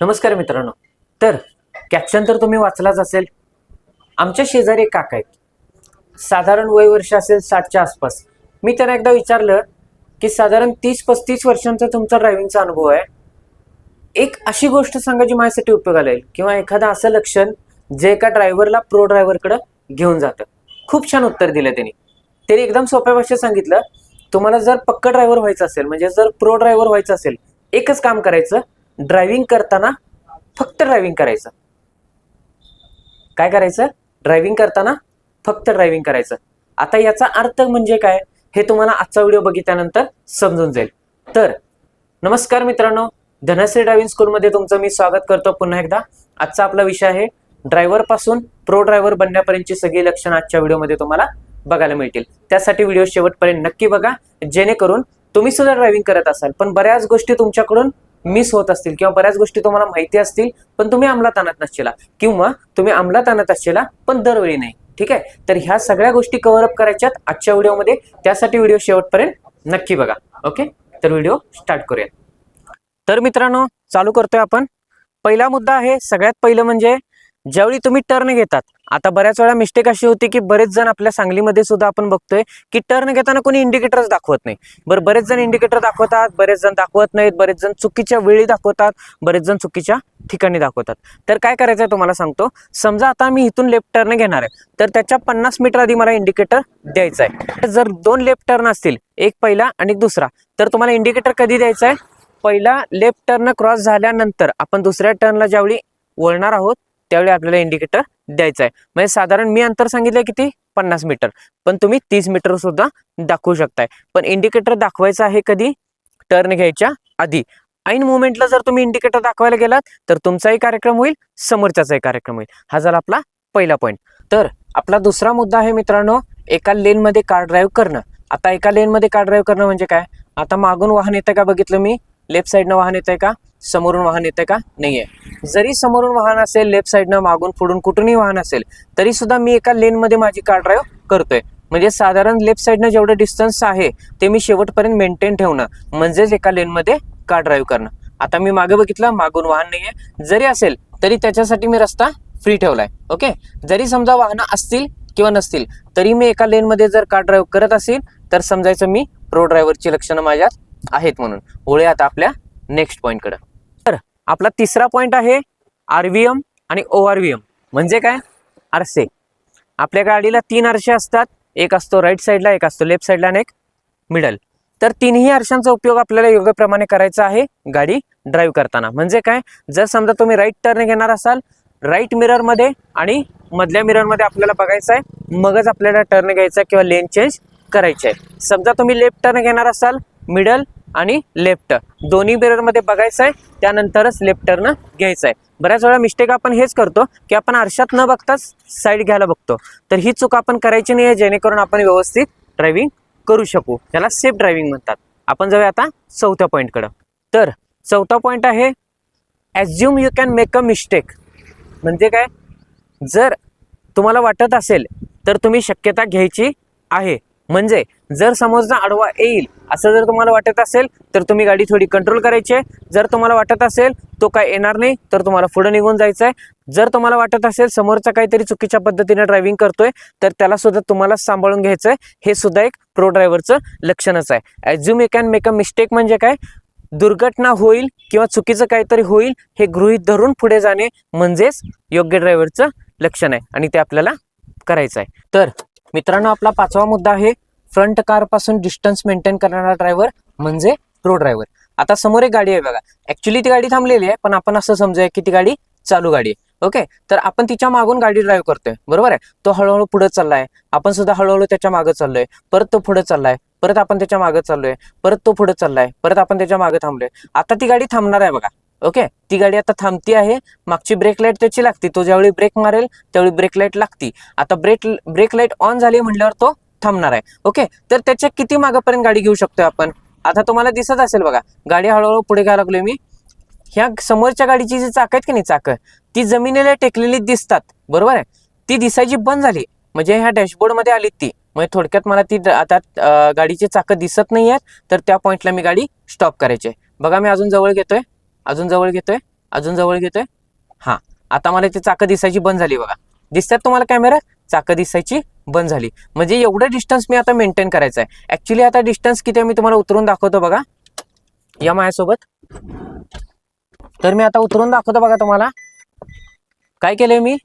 नमस्कार मित्रांनो. तर कॅप्शन तर तुम्ही वाचलाच असेल. आमच्या शेजारी एक काका आहेत. साधारण वय वर्ष असेल साठच्या आसपास. मी त्यांना एकदा विचारलं की साधारण तीस पस्तीस वर्षांचा तुमचा ड्रायव्हिंगचा अनुभव आहे. एक अशी गोष्ट सांगा जी माझ्यासाठी उपयोगाला येईल किंवा एखादं असं लक्षण जे एका ड्रायव्हरला प्रो ड्रायव्हरकडं घेऊन जातं. खूप छान उत्तर दिलं त्यांनी. त्यांनी एकदम सोप्या भाषेत सांगितलं तुम्हाला जर पक्क ड्रायव्हर व्हायचं असेल म्हणजे जर प्रो ड्रायव्हर व्हायचं असेल एकच काम करायचं ड्रायव्हिंग करताना फक्त ड्रायव्हिंग करायचं. काय करायचं? ड्रायव्हिंग करताना फक्त ड्रायव्हिंग करायचं. आता याचा अर्थ म्हणजे काय? हे तुम्हाला आजचा व्हिडिओ बघितल्यानंतर समजून जाईल. तर नमस्कार मित्रांनो. धनश्री ड्रायव्हिंग स्कूलमध्ये तुमचं मी स्वागत करतो पुन्हा एकदा. आजचा आपला विषय आहे ड्रायव्हरपासून प्रो ड्रायव्हर बनण्यापर्यंतची सगळी लक्षणं आजच्या व्हिडिओमध्ये तुम्हाला बघायला मिळतील. त्यासाठी व्हिडिओ शेवटपर्यंत नक्की बघा जेणेकरून तुम्ही सुद्धा ड्रायव्हिंग करत असाल. पण बऱ्याच गोष्टी तुमच्याकडून मिस होत असतील किंवा बऱ्याच गोष्टी तुम्हाला माहिती असतील पण तुम्ही अंमलात आणत नसशीला किंवा तुम्ही अंमलात आणत असशीला पण दरवेळी नाही. ठीक आहे? तर ह्या सगळ्या गोष्टी कव्हरअप करायच्यात आजच्या व्हिडिओमध्ये. त्यासाठी व्हिडिओ शेवटपर्यंत नक्की बघा. ओके? तर व्हिडिओ स्टार्ट करूया तर मित्रांनो चालू करतोय आपण. पहिला मुद्दा आहे सगळ्यात पहिलं म्हणजे ज्यावेळी तुम्ही टर्न घेतात आता बऱ्याच वेळा मिस्टेक अशी होती की बरेच जण आपल्या सांगलीमध्ये सुद्धा आपण बघतोय की टर्न घेताना कोणी इंडिकेटरच दाखवत नाही. बरं बरेच जण इंडिकेटर दाखवतात बरेच जण दाखवत नाहीत बरेच जण चुकीच्या वेळी दाखवतात बरेच जण चुकीच्या ठिकाणी दाखवतात. तर काय करायचं आहे तुम्हाला सांगतो समजा आता मी इथून लेफ्ट टर्न घेणार आहे तर त्याच्या पन्नास मीटर आधी मला इंडिकेटर द्यायचा आहे जर दोन लेफ्ट टर्न असतील एक पहिला आणि दुसरा तर तुम्हाला इंडिकेटर कधी द्यायचा आहे पहिला लेफ्ट टर्न क्रॉस झाल्यानंतर आपण दुसऱ्या टर्नला ज्यावेळी वळणार आहोत त्यावेळी आपल्याला इंडिकेटर द्यायचं आहे. म्हणजे साधारण मी अंतर सांगितलंय किती? पन्नास मीटर पण तुम्ही तीस मीटर सुद्धा दाखवू शकताय. पण इंडिकेटर दाखवायचं आहे कधी? टर्न घ्यायच्या आधी. ऐन मुवमेंटला जर तुम्ही इंडिकेटर दाखवायला गेलात तर तुमचाही कार्यक्रम होईल समोरच्याचाही कार्यक्रम होईल. हा झाला आपला पहिला पॉईंट तर आपला दुसरा मुद्दा आहे मित्रांनो एका लेनमध्ये कार ड्राईव्ह करणं. आता एका लेनमध्ये कार ड्राईव्ह करणं म्हणजे काय? आता मागून वाहन येतं का बघितलं मी? लेफ्ट साईडनं वाहन येतंय का? समोरून वाहन येतंय का? नाहीये. जरी समोरून वाहन असेल लेफ्ट साईडनं मागून पुढून कुठूनही वाहन असेल तरी सुद्धा मी एका लेनमध्ये माझी कार ड्राईव्ह करतोय. म्हणजे साधारण लेफ्ट साईडनं जेवढं डिस्टन्स आहे ते मी शेवटपर्यंत मेंटेन ठेवणं म्हणजेच एका लेनमध्ये कार ड्राईव्ह करणं. आता मी मागे बघितलं मागून वाहन नाहीये. जरी असेल तरी त्याच्यासाठी मी रस्ता फ्री ठेवलाय ओके जरी समजा वाहनं असतील किंवा नसतील तरी मी एका लेनमध्ये जर कार ड्राईव्ह करत असेल तर समजायचं मी प्रो ड्रायव्हरची लक्षणं माझ्यात आहेत म्हणून. ओळे आता आपल्या नेक्स्ट पॉईंटकडं आपला तिसरा पॉईंट आहे आर व्ही एम आणि ओ आर व्ही एम म्हणजे काय? आरसे. आपल्या गाडीला तीन आरसे असतात. एक असतो राईट साईडला एक असतो लेफ्ट साईडला आणि एक मिडल तर तिन्ही आरशांचा उपयोग आपल्याला योग्यप्रमाणे करायचा आहे गाडी ड्राईव्ह करताना. म्हणजे काय? जर समजा तुम्ही राईट टर्न घेणार असाल राईट मिररमध्ये आणि मधल्या मिररमध्ये आपल्याला बघायचं आहे मगच आपल्याला टर्न घ्यायचा आहे किंवा लेन चेंज करायचे आहे. समजा तुम्ही लेफ्ट टर्न घेणार असाल मिडल आणि लेफ्ट दोन्ही मिररमध्ये बघायचं आहे त्यानंतरच लेफ्ट टर्न घ्यायचं आहे. बऱ्याच वेळा मिस्टेक आपण हेच करतो की आपण आरशात न बघताच साईड घ्यायला बघतो. तर ही चूक आपण करायची नाही आहे जेणेकरून आपण व्यवस्थित ड्रायव्हिंग करू शकू. त्याला सेफ ड्रायव्हिंग म्हणतात. आपण जाऊया आता चौथ्या पॉईंटकडं तर चौथा पॉईंट आहे assume you can make a mistake म्हणजे काय? जर तुम्हाला वाटत असेल तर तुम्ही शक्यता घ्यायची आहे. म्हणजे जर समोरचा आडवा येईल असं जर तुम्हाला वाटत असेल तर तुम्ही गाडी थोडी कंट्रोल करायची आहे. जर तुम्हाला वाटत असेल तो काय येणार नाही तर तुम्हाला पुढे निघून जायचं आहे. जर तुम्हाला वाटत असेल समोरचा काहीतरी चुकीच्या पद्धतीने ड्रायव्हिंग करतोय तर त्याला सुद्धा तुम्हाला सांभाळून घ्यायचं आहे. हे सुद्धा एक प्रो ड्रायव्हरचं लक्षणच आहे. Assume you can make a mistake म्हणजे काय? दुर्घटना होईल किंवा चुकीचं काहीतरी होईल हे गृहीत धरून पुढे जाणे म्हणजेच योग्य ड्रायव्हरचं लक्षण आहे आणि ते आपल्याला करायचं आहे. तर मित्रांनो आपला पाचवा मुद्दा आहे फ्रंट कारपासून डिस्टन्स मेंटेन करणारा ड्रायव्हर म्हणजे प्रो ड्रायव्हर आता समोर एक गाडी आहे बघा. ऍक्च्युली ती गाडी थांबलेली आहे पण आपण असं समजूया की ती गाडी चालू गाडी आहे. ओके तर आपण तिच्या मागून गाडी ड्राईव्ह करतोय. बरोबर आहे? तो हळूहळू पुढे चाललाय. आपण सुद्धा हळूहळू त्याच्यामागे चाललोय. परत तो पुढे चाललाय. परत आपण त्याच्यामागे चाललोय. परत तो पुढे चाललाय. परत आपण त्याच्यामागे थांबलोय. आता ती गाडी थांबणार आहे बघा. ओके ती गाडी आता थांबती आहे. मागची ब्रेक लाइट त्याची लागते. तो ज्यावेळी ब्रेक मारेल त्यावेळी ब्रेक लाइट लागती. आता ब्रेक ब्रेक लाइट ऑन झाली म्हटल्यावर तो थांबणार आहे. ओके तर त्याच्या किती मागापर्यंत गाडी घेऊ शकतोय आपण? आता तुम्हाला दिसत असेल बघा गाडी हळूहळू पुढे घ्यायला लागलोय मी. ह्या समोरच्या गाडीची जी चाक आहेत की नाही चाक ती जमिनीला टेकलेली दिसतात. बरोबर आहे? ती दिसायची बंद झाली. म्हणजे ह्या डॅशबोर्डमध्ये आली ती. म्हणजे थोडक्यात मला ती आता गाडीची चाकं दिसत नाही आहेत तर त्या पॉईंटला मी गाडी स्टॉप करायची आहे. बघा मी अजून जवळ घेतोय. अजून जवळ घेतोय? अजून जवळ घेतोय? हा. आता मला ती चाकं दिसायची बंद झाली बघा. दिसतात तुम्हाला कॅमेरा? चाकं दिसायची बंद झाली. म्हणजे एवढं डिस्टन्स मी आता मेंटेन करायचं आहे ऍक्च्युली आता डिस्टन्स किती आहे मी तुम्हाला उतरून दाखवतो बघा. या माझ्यासोबत तर मी आता उतरून दाखवतो बघा तुम्हाला. काय केलंय मी?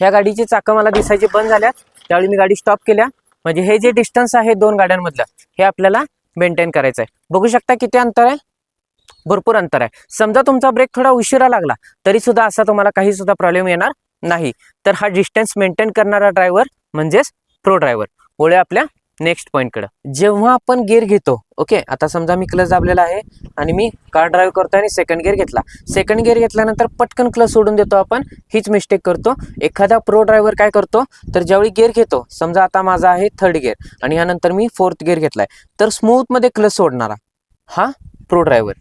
ह्या गाडीची चाकं मला दिसायची बंद झाल्यात. त्यावेळी मी गाडी स्टॉप केल्या. म्हणजे हे जे डिस्टन्स आहे दोन गाड्यांमधलं हे आपल्याला मेंटेन करायचं आहे बघू शकता किती अंतर आहे? भरपूर अंतर आहे. समजा तुमचा ब्रेक थोडा उशिरा लागला तरी सुद्धा असा तुम्हाला काही सुद्धा प्रॉब्लेम येणार नाही. तर हा डिस्टन्स मेंटेन करणारा ड्रायव्हर म्हणजेच प्रो ड्रायव्हर वळूया आपल्या नेक्स्ट पॉईंटकडं जेव्हा आपण गिअर घेतो ओके आता समजा मी क्लच दाबलेला आहे आणि मी कार ड्राईव्ह करतो आणि सेकंड गिअर घेतला. सेकंड गिअर घेतल्यानंतर पटकन क्लच सोडून देतो आपण. हीच मिस्टेक करतो. एखादा प्रो ड्रायव्हर काय करतो? तर ज्यावेळी गिअर घेतो समजा आता माझा आहे थर्ड गिअर आणि ह्यानंतर मी फोर्थ गिअर घेतलाय. तर स्मूथमध्ये क्लच सोडणारा हा प्रो ड्रायव्हर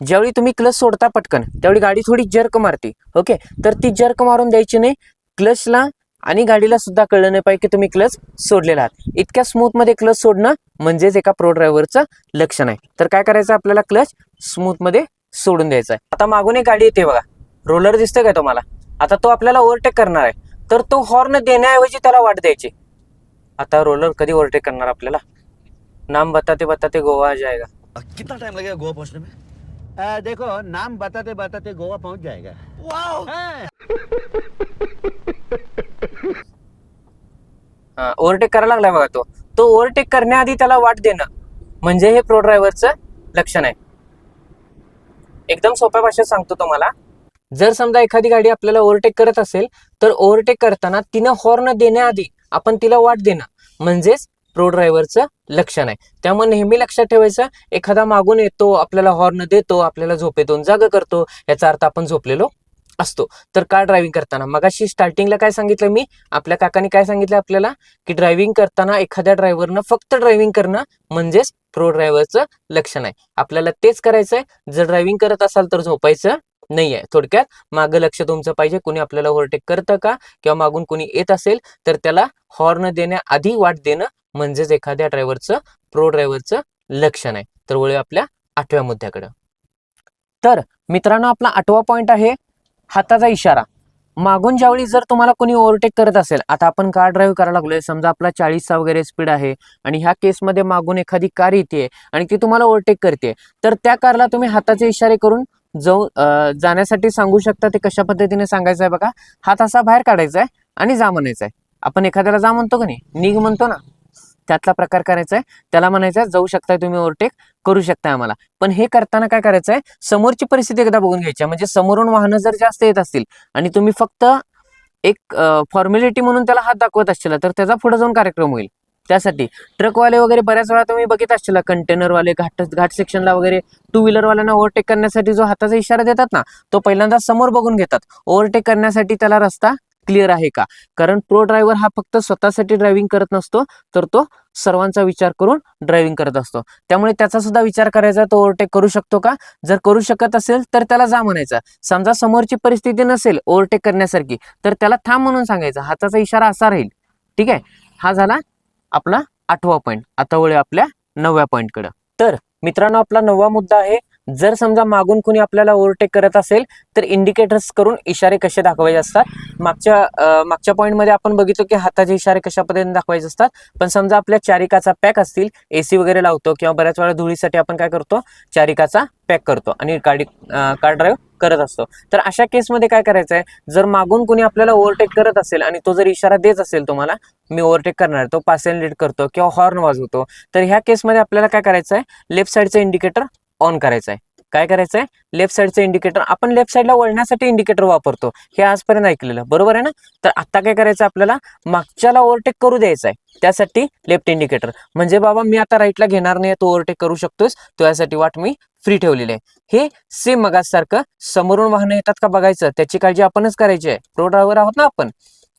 ज्यावेळी तुम्ही क्लच सोडता पटकन त्यावेळी गाडी थोडी जर्क मारते ओके तर ती जर्क मारून द्यायची नाही क्लचला आणि गाडीला सुद्धा कळलं नाही पाहिजे की तुम्ही क्लच सोडलेला आहात. इतक्या स्मूथमध्ये क्लच सोडणं म्हणजेच एका प्रो ड्रायव्हरचं लक्षण आहे तर काय करायचं आपल्याला क्लच स्मूथमध्ये सोडून द्यायचा आहे. आता मागून एक गाडी येते बघा. रोलर दिसतोय का तुम्हाला? आता तो आपल्याला ओव्हरटेक करणार आहे. तर तो हॉर्न देण्याऐवजी त्याला वाट द्यायची. आता रोलर कधी ओव्हरटेक करणार आपल्याला? नाम बताते बताते गोवा जायगा. कितना टाइम लगेगा गोवा पहुंचने में? आ, देखो नाम बताते बताते गोवा पहुंच जाएगा। हाँ। ओव्हरटेक करायला लागलाय बघा तो. तो ओव्हरटेक करण्याआधी त्याला वाट देणं म्हणजे हे प्रो ड्रायव्हरचं लक्षण आहे. एकदम सोप्या भाषेत सांगतो तुम्हाला. जर समजा एखादी गाडी आपल्याला ओव्हरटेक करत असेल तर ओव्हरटेक करताना तिनं हॉर्न देण्याआधी आपण तिला वाट देणं. म्हणजेच प्रो ड्रायव्हरचं लक्षण आहे. त्यामुळे नेहमी लक्षात ठेवायचं एखादा मागून येतो आपल्याला हॉर्न देतो आपल्याला झोपेतून जागा करतो याचा अर्थ आपण झोपलेलो असतो. तर कार ड्रायव्हिंग करताना मगाशी स्टार्टिंगला काय सांगितलं मी? आपल्या काकांनी काय सांगितलं आपल्याला? की ड्रायव्हिंग करताना एखाद्या ड्रायव्हरनं फक्त ड्रायव्हिंग करणं म्हणजेच प्रो ड्रायव्हरचं लक्षण आहे. आपल्याला तेच करायचं आहे जर ड्रायव्हिंग करत असाल तर झोपायचं नाही आहे थोडक्यात मागं लक्ष तुमचं पाहिजे. कुणी आपल्याला ओव्हरटेक करतं का? किंवा मागून कुणी येत असेल तर त्याला हॉर्न देण्याआधी वाट देणं म्हणजेच एखाद्या ड्रायव्हरचं प्रो ड्रायव्हरचं लक्षण आहे तर वळूया आपल्या आठव्या मुद्द्याकडं. तर मित्रांनो आपला आठवा पॉईंट आहे हाताचा इशारा. मागून ज्यावेळी जर तुम्हाला कोणी ओव्हरटेक करत असेल आता आपण कार ड्राईव्ह करायला लागलोय. समजा आपला चाळीसचा वगैरे स्पीड आहे आणि ह्या केसमध्ये मागून एखादी कार येते आणि ती तुम्हाला ओव्हरटेक करते तर त्या कारला तुम्ही हाताचे इशारे करून जाऊ जाण्यासाठी सांगू शकता ते कशा पद्धतीने सांगायचं आहे बघा. हात असा बाहेर काढायचा आहे आणि जा म्हणायचं आहे. आपण एखाद्याला जा म्हणतो का नाही निघ म्हणतो ना त्यातला प्रकार करायचा आहे. त्याला म्हणायचं आहे जाऊ शकताय तुम्ही ओव्हरटेक करू शकताय आम्हाला. पण हे करताना काय करायचं आहे समोरची परिस्थिती एकदा बघून घ्यायची आहे. म्हणजे समोरून वाहनं जर जास्त येत असतील आणि तुम्ही फक्त एक फॉर्मॅलिटी म्हणून त्याला हात दाखवत असेल तर त्याचा पुढे जाऊन कार्यक्रम होईल. त्यासाठी ट्रकवाले वगैरे बऱ्याच वेळा तुम्ही बघित असतील कंटेनरवाले घाट घाट सेक्शनला वगैरे टू व्हीलरवाल्यांना ओव्हरटेक करण्यासाठी जो हाताचा इशारा देतात ना तो पहिल्यांदा समोर बघून घेतात. ओव्हरटेक करण्यासाठी त्याला रस्ता क्लिअर आहे का? कारण प्रो ड्रायव्हर हा फक्त स्वतःसाठी ड्रायव्हिंग करत नसतो तर तो सर्वांचा विचार करून ड्रायव्हिंग करत असतो. त्यामुळे त्याचा सुद्धा विचार करायचा तो ओव्हरटेक करू शकतो का? जर करू शकत असेल तर त्याला जा म्हणायचा. समजा समोरची परिस्थिती नसेल ओव्हरटेक करण्यासारखी तर त्याला थांब म्हणून सांगायचं. हाताचा इशारा असा राहील. ठीक आहे? हा झाला आपला आठवा पॉईंट आता वळूया आपल्या नवव्या पॉईंटकडे तर मित्रांनो आपला नववा मुद्दा आहे जर समजा मागून कुणी आपल्याला ओव्हरटेक करत असेल तर इंडिकेटर्स करून इशारे कसे दाखवायचे असतात? मागच्या मागच्या पॉईंटमध्ये आपण बघितलो की हाताचे इशारे कशा पद्धतीने दाखवायचे असतात. पण समजा आपल्या चारिकाचा पॅक असतील एसी वगैरे लावतो किंवा बऱ्याच वेळा धुळीसाठी आपण काय करतो? चारिकाचा पॅक करतो आणि गाडी कार ड्राईव्ह करत असतो. तर अशा केसमध्ये काय करायचं आहे जर मागून कुणी आपल्याला ओव्हरटेक करत असेल आणि तो जर इशारा देत असेल तुम्हाला मी ओव्हरटेक करणार तो पासेल लीड करतो किंवा हॉर्न वाजवतो तर ह्या केसमध्ये आपल्याला काय करायचं आहे लेफ्ट साईडचं इंडिकेटर ऑन करायचं आहे काय करायचं आहे लेफ्ट साईडचं इंडिकेटर आपण लेफ्ट साईडला वळण्यासाठी इंडिकेटर वापरतो. हे आजपर्यंत ऐकलेलं बरोबर आहे ना? तर आता काय करायचं आपल्याला? मागच्याला ओव्हरटेक करू द्यायचं आहे त्यासाठी लेफ्ट इंडिकेटर म्हणजे बाबा मी आता राईटला घेणार नाही तो ओव्हरटेक करू शकतोस. तो यासाठी वाट मी फ्री ठेवलेली आहे. हे सेम मगासारखं समोरून वाहनं येतात का बघायचं? त्याची काळजी आपणच करायची आहे. रोड ड्रायव्हर आहोत ना आपण.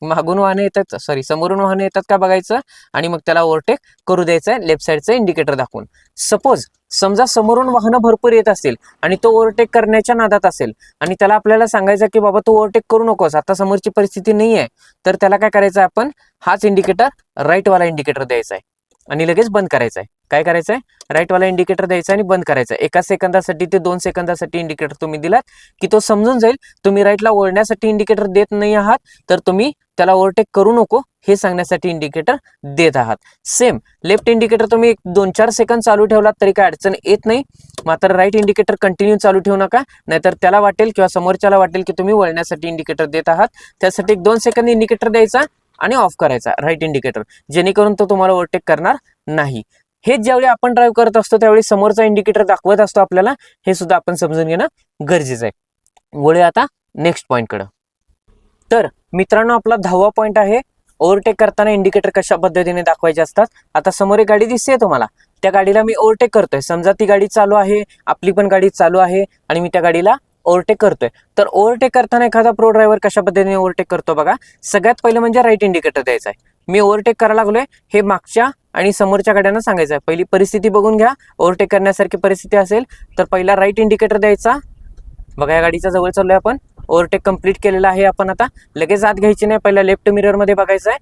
मागून वाहनं येतात सॉरी समोरून वाहनं येतात का बघायचं? आणि मग त्याला ओव्हरटेक करू द्यायचं आहे लेफ्ट साईडचं इंडिकेटर दाखवून. सपोज समजा समोरून वाहनं भरपूर येत असतील आणि तो ओव्हरटेक करण्याच्या नादात असेल आणि त्याला आपल्याला सांगायचं की बाबा तू ओव्हरटेक करू नकोस आता समोरची परिस्थिती नाही आहे तर त्याला काय करायचं आपण? हाच इंडिकेटर राईटवाला इंडिकेटर द्यायचा आहे. आणि लगेच बंद करायचं आहे. काय करायचं आहे? राईटवाला इंडिकेटर द्यायचा आणि बंद करायचा एका सेकंदासाठी ते दोन सेकंदासाठी इंडिकेटर तुम्ही दिलात की तो समजून जाईल तुम्ही राईटला ओढण्यासाठी इंडिकेटर देत नाही आहात तर तुम्ही त्याला ओव्हरटेक करू नको हे सांगण्यासाठी इंडिकेटर देत आहात. सेम लेफ्ट इंडिकेटर तुम्ही एक दोन चार सेकंद चालू ठेवलात तरी काय अडचण येत नाही. मात्र राईट इंडिकेटर कंटिन्यू चालू ठेवू नका नाहीतर त्याला वाटेल किंवा समोरच्याला वाटेल की तुम्ही वळण्यासाठी इंडिकेटर देत आहात. त्यासाठी एक दोन सेकंद इंडिकेटर द्यायचा आणि ऑफ करायचा राईट इंडिकेटर जेणेकरून तो तुम्हाला ओव्हरटेक करणार नाही. हे ज्यावेळी आपण ड्राईव्ह करत असतो त्यावेळी समोरचा इंडिकेटर दाखवत असतो आपल्याला हे सुद्धा आपण समजून घेणं गरजेचं आहे. वळूया आता नेक्स्ट पॉईंटकडं तर मित्रांनो आपला दहावा पॉईंट आहे. ओव्हरटेक करताना इंडिकेटर कशा पद्धतीने दाखवायचे असतात? आता समोर एक गाडी दिसते तुम्हाला. त्या गाडीला मी ओव्हरटेक करतोय. समजा ती गाडी चालू आहे आपली पण गाडी चालू आहे आणि मी त्या गाडीला ओव्हरटेक करतोय. तर ओव्हरटेक करताना एखादा प्रो ड्रायव्हर कशा पद्धतीने ओव्हरटेक करतो बघा. सगळ्यात पहिलं म्हणजे राईट इंडिकेटर द्यायचा आहे मी ओव्हरटेक करायला लागलोय. हे मागच्या आणि समोरच्या गाड्यांना सांगायचं आहे पहिली परिस्थिती बघून घ्या. ओव्हरटेक करण्यासारखी परिस्थिती असेल तर पहिला राईट इंडिकेटर द्यायचा. बघा या गाडीच्या जवळ चाललोय आपण. ओव्हरटेक कंप्लीट केलेला आहे आपण आता. लगेच आत घ्यायची नाही पहिला लेफ्ट मिररमध्ये बघायचं आहे.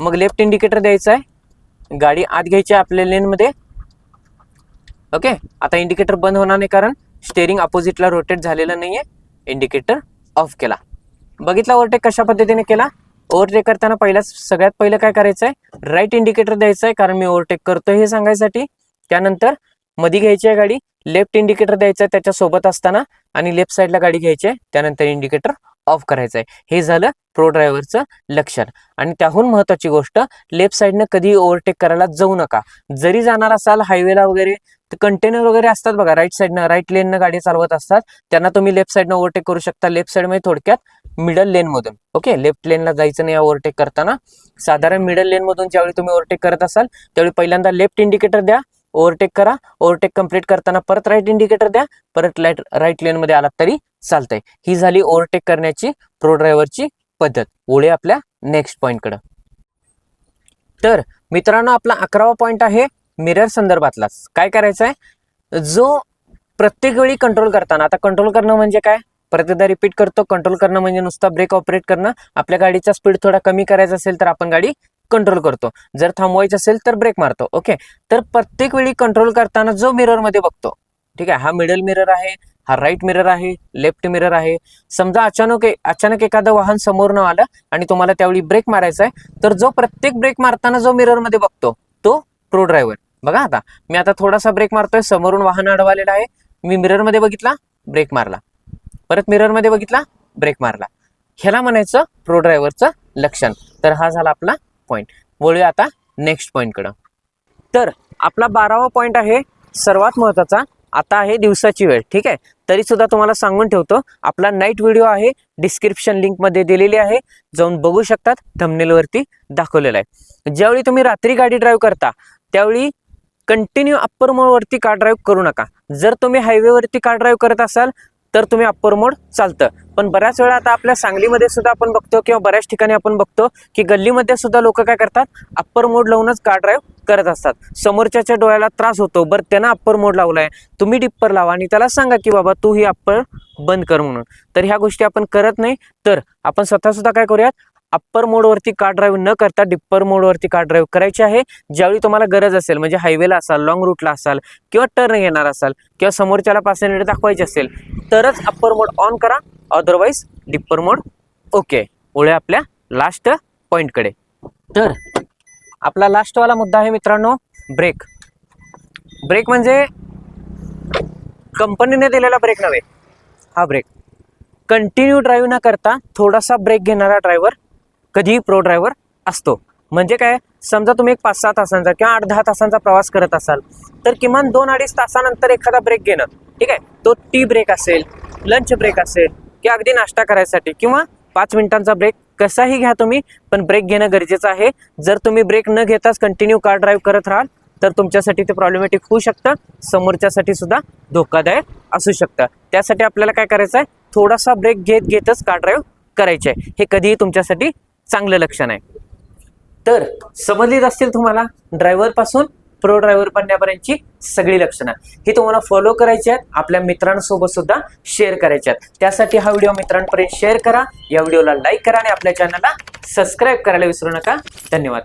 मग लेफ्ट इंडिकेटर द्यायचं आहे. गाडी आत घ्यायची आहे आपल्या लेनमध्ये. ओके? आता इंडिकेटर बंद होणार नाही कारण स्टेअरिंग अपोजिटला रोटेट झालेलं नाहीये. इंडिकेटर ऑफ केला. बघितला ओव्हरटेक कशा पद्धतीने केला? ओव्हरटेक करताना पहिल्याच सगळ्यात पहिलं काय करायचं आहे राईट इंडिकेटर द्यायचं आहे कारण मी ओव्हरटेक करतोय हे सांगायसाठी. त्यानंतर मधी घ्यायची आहे गाडी लेफ्ट इंडिकेटर द्यायचं आहे त्याच्या सोबत असताना आणि लेफ्ट साईडला गाडी घ्यायची आहे त्यानंतर इंडिकेटर ऑफ करायचं आहे हे झालं प्रो ड्रायव्हरचं लक्षण. आणि त्याहून महत्वाची गोष्ट लेफ्ट साईडनं कधी ओव्हरटेक करायला जाऊ नका. जरी जाणार असाल हायवेला वगैरे तर कंटेनर वगैरे असतात बघा राईट साईडनं राईट लेननं गाडी चालवत असतात त्यांना तुम्ही लेफ्ट साईडनं ओव्हरटेक करू शकता. लेफ्ट साईडमध्ये थोडक्यात मिडल लेनमधून ओके लेफ्ट लेनला जायचं नाही ओव्हरटेक करताना. साधारण मिडल लेनमधून ज्यावेळी तुम्ही ओव्हरटेक करत असाल त्यावेळी पहिल्यांदा लेफ्ट इंडिकेटर द्या. ओव्हरटेक करा. ओव्हरटेक कंप्लीट करताना परत राईट इंडिकेटर द्या. परत लाइट राईट लेनमध्ये आलात तरी चालतंय. ही झाली ओव्हरटेक करण्याची प्रो ड्रायव्हरची पद्धत. ओळे आपल्या नेक्स्ट पॉईंटकडं तर मित्रांनो आपला अकरावा पॉईंट आहे मिरर संदर्भातलाच काय करायचं आहे जो प्रत्येक वेळी कंट्रोल करताना आता कंट्रोल करणं म्हणजे काय? परत एकदा रिपीट करतो. कंट्रोल करणं म्हणजे नुसता ब्रेक ऑपरेट करणं. आपल्या गाडीचा स्पीड थोडा कमी करायचा असेल तर आपण गाडी कंट्रोल करतो. जर थांबवायचं असेल तर ब्रेक मारतो ओके तर प्रत्येक वेळी कंट्रोल करताना जो मिररमध्ये बघतो. ठीक आहे? हा मिडल मिरर आहे हा राईट मिरर आहे लेफ्ट मिरर आहे. समजा अचानक अचानक एखादं वाहन समोरनं आलं आणि तुम्हाला त्यावेळी ब्रेक मारायचा आहे तर जो प्रत्येक ब्रेक मारताना जो मिररमध्ये बघतो तो प्रो ड्रायव्हर बघा आता मी आता थोडासा ब्रेक मारतोय समोरून वाहन अडवालेलं आहे. मी मिररमध्ये बघितला ब्रेक मारला. परत मिररमध्ये बघितला ब्रेक मारला. ह्याला म्हणायचं प्रो ड्रायव्हरचं लक्षण. तर हा झाला आपला पॉईंट वळूया आता नेक्स्ट पॉईंटकडं तर आपला बारावा पॉईंट आहे सर्वात महत्त्वाचा आता आहे दिवसाची वेळ ठीक आहे? तरी सुद्धा तुम्हाला सांगून ठेवतो आपला नाईट व्हिडिओ आहे डिस्क्रिप्शन लिंकमध्ये दिलेली आहे जाऊन बघू शकतात थंबनेलवरती दाखवलेला आहे. ज्यावेळी तुम्ही रात्री गाडी ड्राईव्ह करता त्यावेळी कंटिन्यू अप्पर मोडवरती कार ड्राईव्ह करू नका. जर तुम्ही हायवेवरती कार ड्राईव्ह करत असाल तर तुम्ही अप्पर मोड चालतं. पण बऱ्याच वेळा आता आपल्या सांगलीमध्ये सुद्धा आपण बघतो किंवा बऱ्याच ठिकाणी आपण बघतो की गल्लीमध्ये सुद्धा लोक काय करतात? अप्पर मोड लावूनच कार ड्राईव्ह करत असतात. समोरच्याच्या डोळ्याला त्रास होतो बरं त्यांना अप्पर मोड लावलाय. तुम्ही डिप्पर लावा आणि त्याला सांगा की बाबा तू ही अप्पर बंद कर म्हणून. तर ह्या गोष्टी आपण करत नाही. तर आपण स्वतः सुद्धा काय करूयात? अप्पर मोडवरती कार ड्राईव्ह न करता डिप्पर मोडवरती कार ड्राईव्ह करायची आहे. ज्यावेळी तुम्हाला गरज असेल म्हणजे हायवेला असाल लॉंग रूटला असाल किंवा टर्न घेणार असाल किंवा समोरच्याला पॅसेंजर दाखवायचे असेल तरच अप्पर मोड ऑन करा. अदरवाईज डिप्पर मोड ओके ओळे आपल्या लास्ट पॉईंटकडे तर आपला लास्टवाला मुद्दा आहे मित्रांनो ब्रेक ब्रेक म्हणजे कंपनीने दिलेला ब्रेक नव्हे. हा ब्रेक कंटिन्यू ड्राईव्ह न करता थोडासा ब्रेक घेणारा ड्रायव्हर कधीही प्रो ड्रायव्हर असतो. म्हणजे काय? समजा तुम्ही एक पाच सहा तासांचा किंवा आठ दहा तासांचा प्रवास करत असाल तर किमान दोन अडीच तासानंतर एखादा ब्रेक घेणं ठीक आहे? तो टी ब्रेक असेल लंच ब्रेक असेल किंवा अगदी नाश्ता करायसाठी किंवा पाच मिनिटांचा ब्रेक कसाही घ्या तुम्ही पण ब्रेक घेणं गरजेचं आहे. जर तुम्ही ब्रेक न घेताच कंटिन्यू कार ड्राईव्ह करत राहाल तर तुमच्यासाठी ते प्रॉब्लेमॅटिक होऊ शकतं. समोरच्यासाठी सुद्धा धोकादायक असू शकतं. त्यासाठी आपल्याला काय करायचं आहे थोडासा ब्रेक घेत घेतच कार ड्राईव्ह करायचे आहे हे कधीही तुमच्यासाठी चांगलं लक्षण आहे तर समजलीच असतील तुम्हाला ड्रायव्हरपासून प्रो ड्रायव्हर बनण्यापर्यंतची सगळी लक्षणं. ही तुम्हाला फॉलो करायची आहेत. आपल्या मित्रांसोबत सुद्धा शेअर करायचे आहेत. त्यासाठी हा व्हिडिओ मित्रांपर्यंत शेअर करा. या व्हिडिओला लाईक करा आणि आपल्या चॅनलला सबस्क्राईब करायला विसरू नका. धन्यवाद.